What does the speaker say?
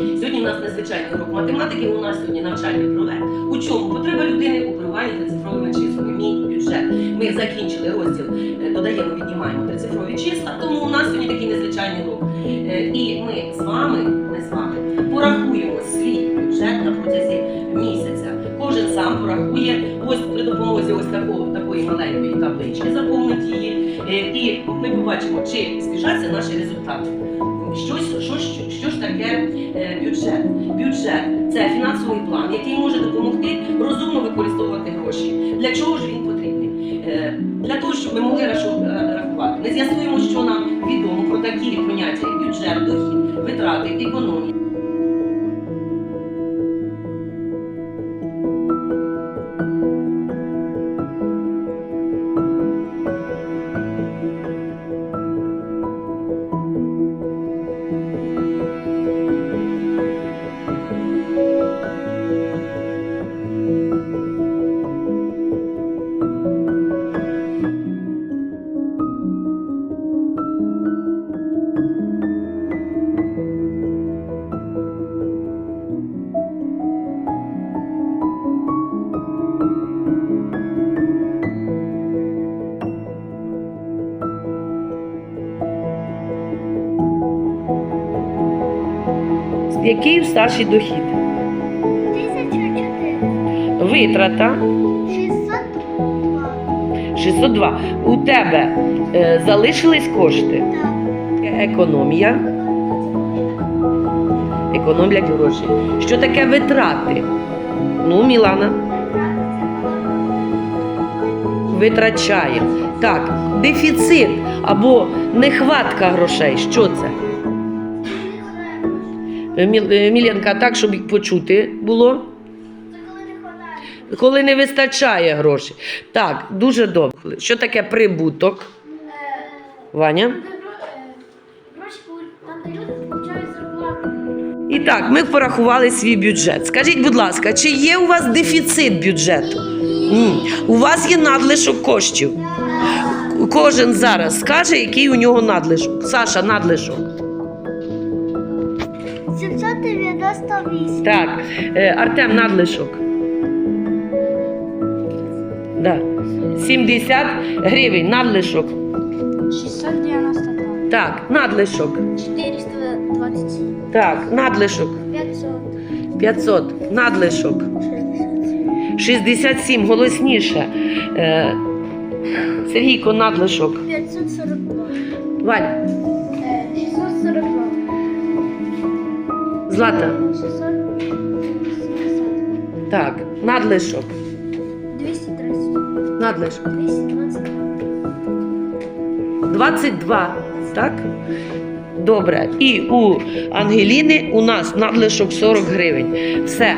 Сьогодні у нас незвичайний урок математики, у нас сьогодні навчальний проект. У чому потреба людини у керуванні та цифровими числами? Мій бюджет. Ми закінчили розділ, е, додаємо, віднімаємо трицифрові числа, тому у нас сьогодні такий незвичайний урок. Е, І ми з вами, ми з вами порахуємо свій бюджет на протязі місяця. Кожен сам порахує ось при допомозі ось такого, такої маленької таблички. Е, І ми побачимо, чи збіжаться наші результати. Щось, що, що, що ж таке е, бюджет? Бюджет це фінансовий план, який може допомогти розумно використовувати гроші. Для чого ж він потрібний? Е, Для того, щоб ми могли е, рахувати. Ми з'ясуємо, що нам відомо про такі поняття, як бюджет, дохід, витрати, економія. Який старший дохід? 1400. Витрата 602. 602. У тебе е, залишились кошти. Так. Економія. Економлять гроші. Що таке витрати? Ну, Мілана, витрачає. Так, дефіцит або нехватка грошей. Що це? Е, е, Міленка, так, щоб їх почути було. Коли не вистачає грошей. Так, дуже добре. Що таке прибуток? Ваня? Де люди. І так, ми порахували свій бюджет. Скажіть, будь ласка, чи є у вас дефіцит бюджету? Ні. У вас є надлишок коштів. Кожен зараз скаже, який у нього надлишок. Саша, надлишок. 798. Так, е, Артем, надлишок. Да. 70 гривень, надлишок. 692. Так, надлишок. 427. Так, надлишок. 500. 500, надлишок. 67, голосніше. Е, Сергійко, надлишок. 542. Валь, 642. Злата. 670. Так, надлишок. 230. Надлишок. 222. 22. Так? Добре. І у Ангеліни у нас надлишок 40 гривень. Все.